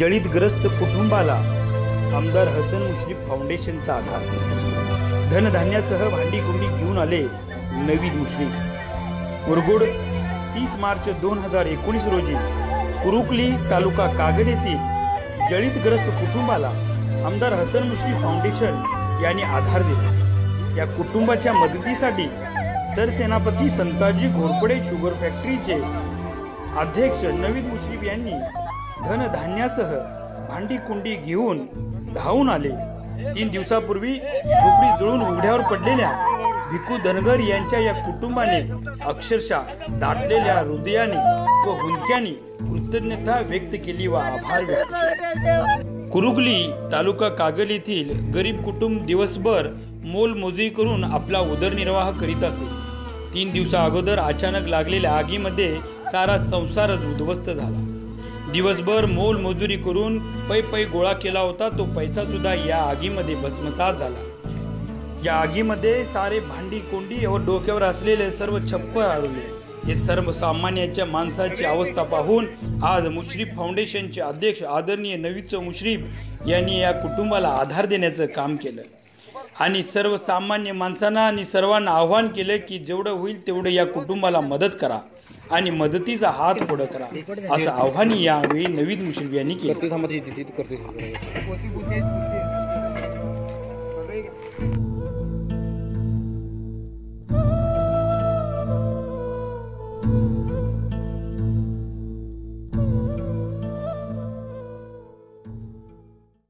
जळीतग्रस्त कुटुंबाला आमदार हसन मुश्रीफ फाउंडेशनचा आधार. धनधान्यासह भांडी कुंडी घेऊन आले नवीन मुश्रीफ. उरगुड तीस मार्च दोन हजार एकोणीस रोजी कुरुकली तालुका कागड येथील जळीतग्रस्त कुटुंबाला आमदार हसन मुश्रीफ फाउंडेशन यांनी आधार दिला. या कुटुंबाच्या मदतीसाठी सरसेनापती संताजी घोरपडे शुगर फॅक्टरीचे अध्यक्ष नवीन मुश्रीफ यांनी धनधान्यासह भांडी कुंडी घेऊन धावून आले. तीन दिवसापूर्वी झोपडी जुळून उघड्यावर पडलेल्या भिकू धनगर यांच्या या कुटुंबाने अक्षरशः दाटलेल्या हृदयाने व हुंदक्याने कृतज्ञता व्यक्त केली व आभार व्यक्त कुरुगली तालुका कागल येथील गरीब कुटुंब दिवसभर मोलमोजी करून आपला उदरनिर्वाह करीत असे. तीन दिवसा अगोदर अचानक लागलेल्या आगीमध्ये सारा संसारच उद्ध्वस्त झाला. दिवसभर मोल मजुरी करून पै पै गोळा केला होता तो पैसा सुद्धा या आगीमध्ये भस्मसात झाला. या आगीमध्ये सारे भांडी कोंडी व डोक्यावर असलेले सर्व छप्पर हरवले हे सर्व सामान्याच्या माणसाची अवस्था पाहून आज मुश्रीफ फाउंडेशनचे अध्यक्ष आदरणीय नवीच मुश्रीफ यांनी या कुटुंबाला आधार देण्याचं काम केलं. आणि सर्वसामान्य माणसांना आणि सर्वांना आव्हान केलं की जेवढं होईल तेवढं या कुटुंबाला मदत करा. आणि मदतीचा हात पुढं करा असं आव्हान यावेळी नवीन मुश्रीफ यांनी केलं